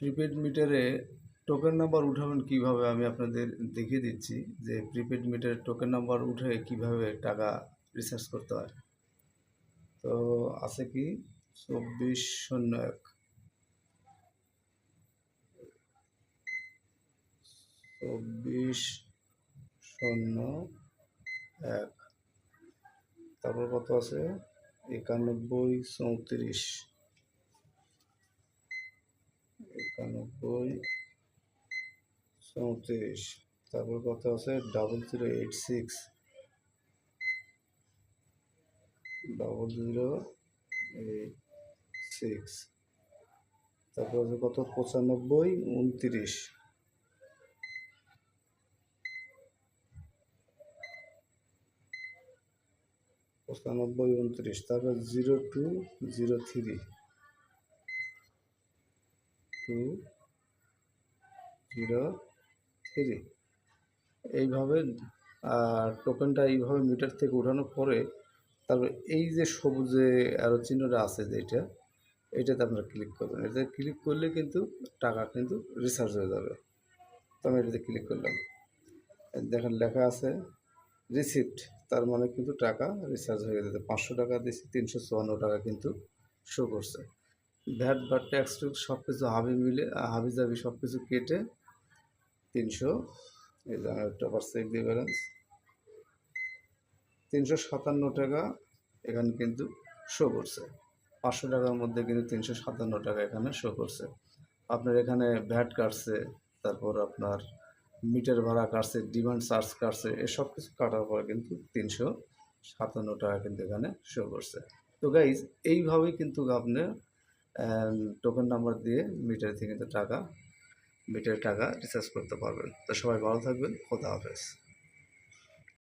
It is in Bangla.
প্রিপেড মিটারে টোকেন নাম্বার উঠাবেন কীভাবে আমি আপনাদের দেখিয়ে দিচ্ছি যে প্রিপেড মিটারে টোকেন নাম্বার উঠে কীভাবে টাকা রিচার্জ করতে হয়। তো আছে কি? চব্বিশ শূন্য এক। চব্বিশ শূন্য এক। তারপর কত আছে? একানব্বই চৌত্রিশ। একানব্বই চৌত্রিশ। তারপর কত আছে double zero eight six double zero eight six তারপর আছে কত? পঁচানব্বই, উনত্রিশ। পঁচানব্বই, উনত্রিশ। তারপর zero two zero three two zero three এইভাবে টোকেনটা এইভাবে মিটার থেকে ওঠানোর পরে, তারপর এই যে সবুজে আরও চিহ্নটা আছে যেটা এটাতে আপনারা ক্লিক করবেন। এটাতে ক্লিক করলে কিন্তু টাকা কিন্তু রিচার্জ হয়ে যাবে। তো আমি এটাতে ক্লিক করলাম। দেখেন লেখা আছে রিসিপ্ট তার মানে কিন্তু টাকা রিচার্জ হয়ে গেছে পাঁচশো টাকা দিয়েছি, তিনশো চুয়ান্ন টাকা কিন্তু শো করছে। ভ্যাট বা ট্যাক্স টুক্স সব কিছু হাবি মিলে, হাবি জাবি সব কিছু কেটে তিনশো, এই যে দিয়ে ব্যালেন্স তিনশো সাতান্ন টাকা এখানে কিন্তু শো করছে। পাঁচশো টাকার মধ্যে কিন্তু তিনশো সাতান্ন টাকা এখানে শো করছে। আপনার এখানে ভ্যাট কাটছে, তারপর আপনার মিটার ভাড়া কাটছে ডিমান্ড চার্জ কাটছে এসব কিছু কাটার পর কিন্তু তিনশো সাতান্ন টাকা কিন্তু এখানে শো করছে। তো গাইজ এইভাবেই কিন্তু আপনি টোকেন নাম্বার দিয়ে মিটার থেকে কিন্তু টাকা মিটারে টাকা রিচার্জ করতে পারবেন। তো সবাই ভালো থাকবেন, খোদা হাফেজ।